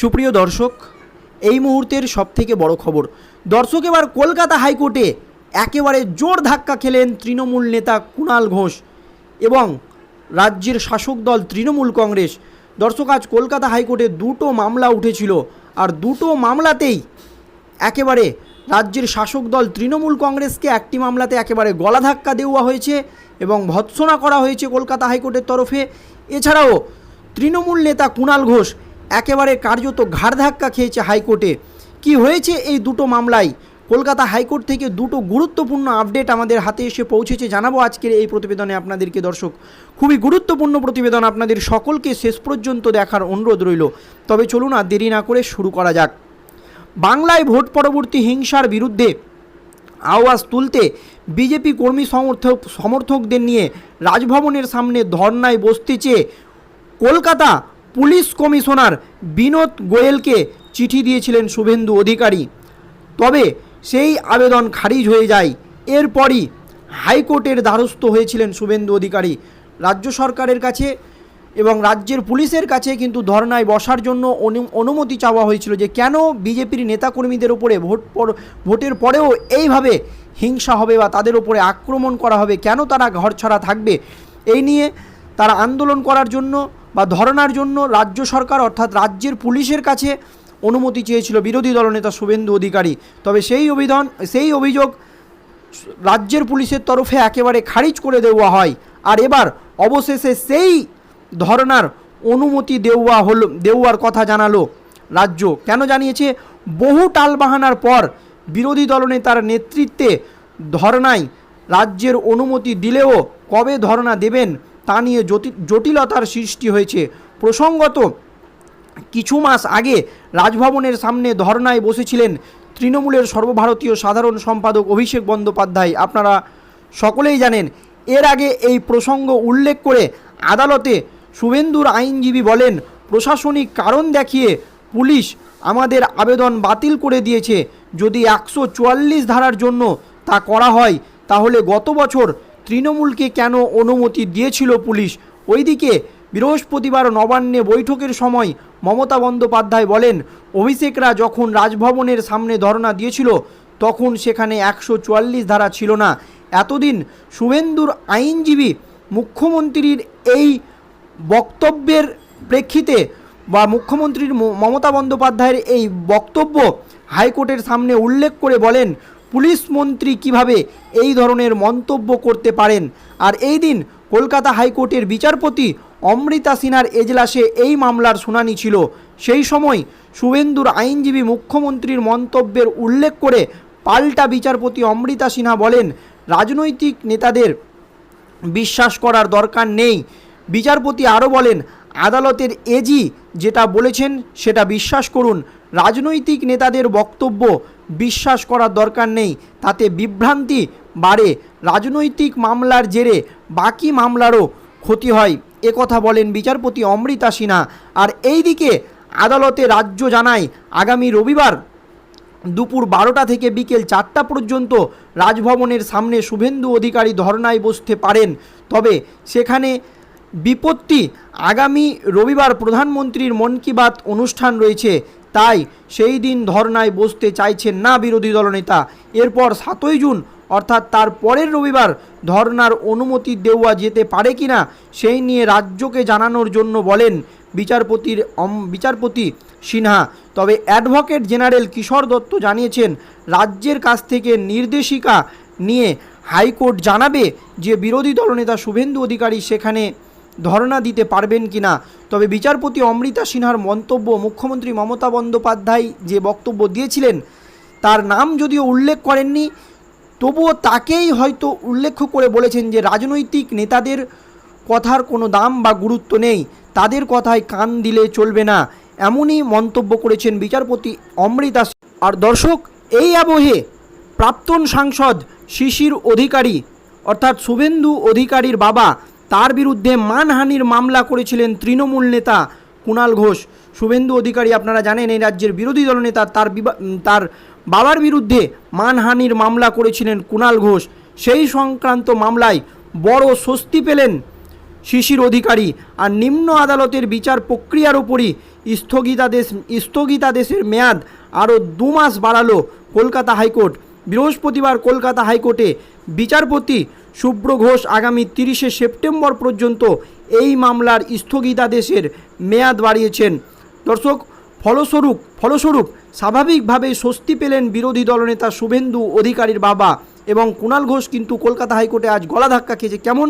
সুপ্রিয় দর্শক, এই মুহূর্তের সবথেকে বড় খবর, দর্শক এবার কলকাতা হাইকোর্টে একেবারে জোর ধাক্কা খেলেন তৃণমূল নেতা কুণাল ঘোষ এবং রাজ্যের শাসক দল তৃণমূল কংগ্রেস। দর্শক, আজ কলকাতা হাইকোর্টে দুটো মামলা উঠেছিল আর দুটো মামলাতেই একেবারে রাজ্যের শাসক দল তৃণমূল কংগ্রেসকে একটি মামলাতে একেবারে গলা ধাক্কা দেওয়া হয়েছে এবং ভৎসনা করা হয়েছে কলকাতা হাইকোর্টের তরফে। এছাড়াও তৃণমূল নেতা কুণাল ঘোষ একেবারে কার্যত ঘাড় ধাক্কা খেয়েছে হাইকোর্টে। কি হয়েছে এই দুটো মামলায়? কলকাতা হাইকোর্ট থেকে দুটো গুরুত্বপূর্ণ আপডেট আমাদের হাতে এসে পৌঁছেছে। জানাব আজকের এই প্রতিবেদনে আপনাদেরকে দর্শক। খুবই গুরুত্বপূর্ণ প্রতিবেদন আপনাদের সকলকে শেষ পর্যন্ত দেখার অনুরোধ রইল। তবে চলুন আর দেরি না করে শুরু করা যাক। বাংলায় ভোট পরবর্তী হিংসার বিরুদ্ধে আওয়াজ তুলতে বিজেপি কর্মী সমর্থক, সমর্থকদের নিয়ে রাজভবনের সামনে ধর্নায় বসতে চেয়ে কলকাতা পুলিশ কমিশনার বিনোদ গোয়েলকে চিঠি দিয়েছিলেন শুভেন্দু অধিকারী। তবে সেই আবেদন খারিজ হয়ে যায়। এরপরই হাইকোর্টের দ্বারস্থ হয়েছিলেন শুভেন্দু অধিকারী। রাজ্য সরকারের কাছে এবং রাজ্যের পুলিশের কাছে কিন্তু ধর্নায় বসার জন্য অনু- অনুমতি চাওয়া হয়েছিল যে কেন বিজেপির নেতাকর্মীদের উপরে ভোট ভোটের পরেও এইভাবে হিংসা হবে বা তাদের উপরে আক্রমণ করা হবে, কেন তারা ঘর ছাড়া থাকবে? এই নিয়ে তারা আন্দোলন করার জন্য বা ধর্নার জন্য রাজ্য সরকার অর্থাৎ রাজ্যের পুলিশের কাছে অনুমতি চেয়েছিল বিরোধী দলনেতা শুভেন্দু অধিকারী। তবে সেই অভিধান, সেই অভিযোগ রাজ্যের পুলিশের তরফে একেবারে খারিজ করে দেওয়া হয়। আর এবার অবশেষে সেই ধরনার অনুমতি দেওয়া হল, দেওয়ার কথা জানালো রাজ্য। কেন জানিয়েছে? বহু টালবাহানার পর বিরোধী দলনেতার নেতৃত্বে ধর্নায় রাজ্যের অনুমতি দিলেও কবে ধর্না দেবেন তা নিয়ে জটি- জটিলতার সৃষ্টি হয়েছে। প্রসঙ্গত, কিছু মাস আগে রাজভবনের সামনে ধর্নায় বসেছিলেন তৃণমূলের সর্বভারতীয় সাধারণ সম্পাদক অভিষেক বন্দ্যোপাধ্যায়। আপনারা সকলেই জানেন, এর আগে এই প্রসঙ্গ উল্লেখ করে আদালতে শুভেন্দুর আইনজীবী বলেন, প্রশাসনিক কারণ দেখিয়ে পুলিশ আমাদের আবেদন বাতিল করে দিয়েছে। যদি একশো চুয়াল্লিশ ধারার জন্য তা করা হয়, তাহলে গত বছর তৃণমূলকে কেন অনুমতি দিয়েছিল পুলিশ? ওইদিকে বৃহস্পতিবার নবান্নে বৈঠকের সময় মমতা বন্দ্যোপাধ্যায় বলেন, অভিষেকরা যখন রাজভবনের সামনে ধর্ণা দিয়েছিল, তখন সেখানে একশো চুয়াল্লিশ ধারা ছিল না। এতদিন শুভেন্দুর আইনজীবী মুখ্যমন্ত্রীর এই বক্তব্যের প্রেক্ষিতে বা মুখ্যমন্ত্রীর মমতা বন্দ্যোপাধ্যায়ের এই বক্তব্য হাইকোর্টের সামনে উল্লেখ করে বলেন পুলিশ মন্ত্রী কীভাবে এই ধরনের মন্তব্য করতে পারেন? আর এই দিন কলকাতা হাইকোর্টের বিচারপতি অমৃতা সিনহার এজলাসে এই মামলার শুনানি ছিল। সেই সময় শুভেন্দুর আইনজীবী মুখ্যমন্ত্রীর মন্তব্যের উল্লেখ করে পাল্টা বিচারপতি অমৃতা সিনহা বলেন, রাজনৈতিক নেতাদের বিশ্বাস করার দরকার নেই। বিচারপতি আরও বলেন, আদালতের এজি যেটা বলেছেন সেটা বিশ্বাস করুন। রাজনৈতিক নেতাদের বক্তব্য বিশ্বাস করার দরকার নেই। তাতে বিভ্রান্তি বাড়ে। রাজনৈতিক মামলার জেরে বাকি মামলারও ক্ষতি হয়। একথা বলেন বিচারপতি অমৃতা সিনহা। আর এইদিকে আদালতে রাজ্য জানায়, আগামী রবিবার দুপুর বারোটা থেকে বিকেল চারটা পর্যন্ত রাজভবনের সামনে শুভেন্দু অধিকারী ধর্নায় বসতে পারেন। তবে সেখানে বিপত্তি। আগামী রবিবার প্রধানমন্ত্রীর মন কি বাত অনুষ্ঠান রয়েছে। তাই সেই দিন ধর্নায় বসতে চাইছেন না বিরোধী দলনেতা। এরপর সাতই জুন, অর্থাৎ তার পরের রবিবার, ধর্নার অনুমতি দেওয়া যেতে পারে কি না, সেই নিয়ে রাজ্যকে জানানোর জন্য বলেন বিচারপতির বিচারপতি সিনহা। তবে অ্যাডভোকেট জেনারেল কিশোর দত্ত জানিয়েছেন, রাজ্যের কাছ থেকে নির্দেশিকা নিয়ে হাইকোর্ট জানাবে যে বিরোধী দলনেতা শুভেন্দু অধিকারী সেখানে ধর্ণা দিতে পারবেন কিনা? তবে বিচারপতি অমৃতা সিনহার মন্তব্য মুখ্যমন্ত্রী মমতা বন্দ্যোপাধ্যায় যে বক্তব্য দিয়েছিলেন, তার নাম যদিও উল্লেখ করেননি, তবুও তাকেই হয়তো উল্লেখ করে বলেছেন যে রাজনৈতিক নেতাদের কথার কোনো দাম বা গুরুত্ব নেই, তাদের কথায় কান দিলে চলবে না, এমনই মন্তব্য করেছেন বিচারপতি অমৃতা আর দর্শক, এই আবহে প্রাক্তন সাংসদ শিশির অধিকারী, অর্থাৎ শুভেন্দু অধিকারীর বাবা তার বিরুদ্ধে মানহানির মামলা করেছিলেন তৃণমূল নেতা কুণাল ঘোষ। শুভেন্দু অধিকারী, আপনারা জানেন, এই রাজ্যের বিরোধী দলনেতা তার তার বাবার বিরুদ্ধে মানহানির মামলা করেছিলেন কুণাল ঘোষ। সেই সংক্রান্ত মামলায় বড় স্বস্তি পেলেন শিশির অধিকারী আর নিম্ন আদালতের বিচার প্রক্রিয়ার ওপরই স্থগিতাদেশ, স্থগিতাদেশের মেয়াদ আরও দু মাস বাড়ালো কলকাতা হাইকোর্ট। বৃহস্পতিবার কলকাতা হাইকোর্টে বিচারপতি শুভ্র ঘোষ আগামী তিরিশে সেপ্টেম্বর পর্যন্ত এই মামলার স্থগিতাদেশের মেয়াদ বাড়িয়েছেন। দর্শক, ফলস্বরূপ ফলস্বরূপ স্বাভাবিকভাবে স্বস্তি পেলেন বিরোধী দলনেতা শুভেন্দু অধিকারীর বাবা এবং কুণাল ঘোষ কিন্তু কলকাতা হাইকোর্টে আজ গলা ধাক্কা খেয়েছে। কেমন?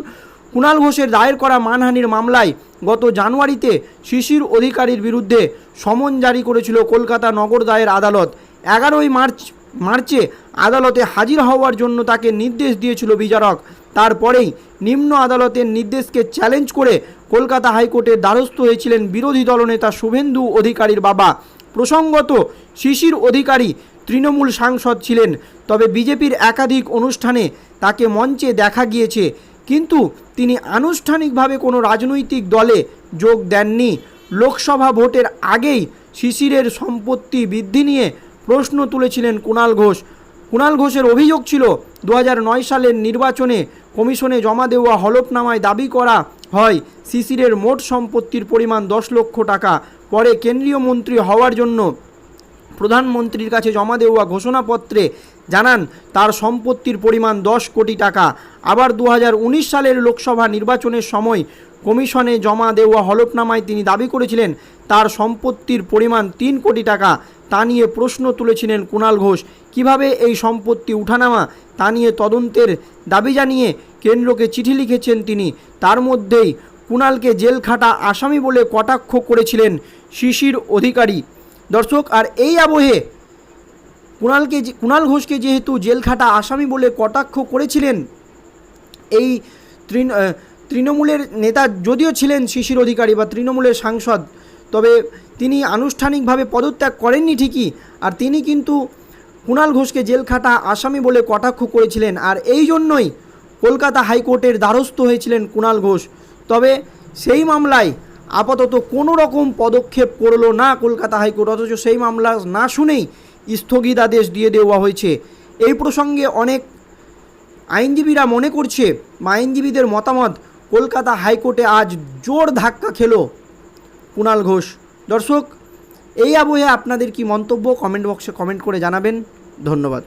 কুণাল ঘোষের দায়ের করা মানহানির মামলায় গত জানুয়ারিতে শিশির অধিকারীর বিরুদ্ধে সমন জারি করেছিল কলকাতা নগর দায়ের আদালত। এগারোই মার্চ, মার্চে আদালতে হাজির হওয়ার জন্য তাকে নির্দেশ দিয়েছিল বিচারক। তারপরেই নিম্ন আদালতের নির্দেশকে চ্যালেঞ্জ করে কলকাতা হাইকোর্টের দ্বারস্থ হয়েছিলেন বিরোধী দলনেতা শুভেন্দু অধিকারীর বাবা। প্রসঙ্গত, শিশির অধিকারী তৃণমূল সাংসদ ছিলেন, তবে বিজেপির একাধিক অনুষ্ঠানে তাকে মঞ্চে দেখা গিয়েছে। কিন্তু তিনি আনুষ্ঠানিকভাবে কোনো রাজনৈতিক দলে যোগ দেননি। লোকসভা ভোটের আগেই শিশিরের সম্পত্তি বৃদ্ধি নিয়ে প্রশ্ন তুলেছিলেন কুণাল ঘোষ। কুণাল ঘোষের অভিযোগ ছিল দু হাজার নয় সালের নির্বাচনে কমিশনে জমা দেওয়া হলফনামায় দাবি করা হয়, শিশিরের মোট সম্পত্তির পরিমাণ দশ লক্ষ টাকা। পরে কেন্দ্রীয় মন্ত্রী হওয়ার জন্য প্রধানমন্ত্রীর কাছে জমা দেওয়া ঘোষণাপত্রে জানান, তার সম্পত্তির পরিমাণ দশ কোটি টাকা। আবার দু হাজার উনিশ সালের লোকসভা নির্বাচনের সময় কমিশনে জমা দেওয়া হলফনামায় তিনি দাবি করেছিলেন, তার সম্পত্তির পরিমাণ তিন কোটি টাকা। তা নিয়ে প্রশ্ন তুলেছিলেন কুণাল ঘোষ। কীভাবে এই সম্পত্তি উঠানামা? তা নিয়ে তদন্তের দাবি জানিয়ে কেন্দ্রকে চিঠি লিখেছেন তিনি। তার মধ্যেই কুণালকে জেল খাটা আসামি বলে কটাক্ষ করেছিলেন শিশির অধিকারী। দর্শক, আর এই আবহে কুণালকে কুণাল ঘোষকে যেহেতু জেল খাটা আসামি বলে কটাক্ষ করেছিলেন, এই তৃণ তৃণমূলের নেতা যদিও ছিলেন শিশির অধিকারী বা তৃণমূলের সাংসদ, তবে তিনি আনুষ্ঠানিকভাবে পদত্যাগ করেননি ঠিকই। আর তিনি কিন্তু কুণাল ঘোষকে জেল খাটা আসামি বলে কটাক্ষ করেছিলেন। আর এই জন্যই কলকাতা হাইকোর্টের দ্বারস্থ হয়েছিলেন কুণাল ঘোষ। তবে সেই মামলায় আপাতত কোনো রকম পদক্ষেপ করল না কলকাতা হাইকোর্ট, অথচ সেই মামলা না শুনেই স্থগিতাদেশ দিয়ে দেওয়া হয়েছে। এই প্রসঙ্গে অনেক আইনজীবীরা মনে করছে বা আইনজীবীদের মতামত কলকাতা হাইকোর্টে আজ জোর ধাক্কা খেল কুণাল ঘোষ। দর্শক, এই আবহে আপনাদের কি মন্তব্য? কমেন্ট বক্সে কমেন্ট করে জানাবেন। ধন্যবাদ।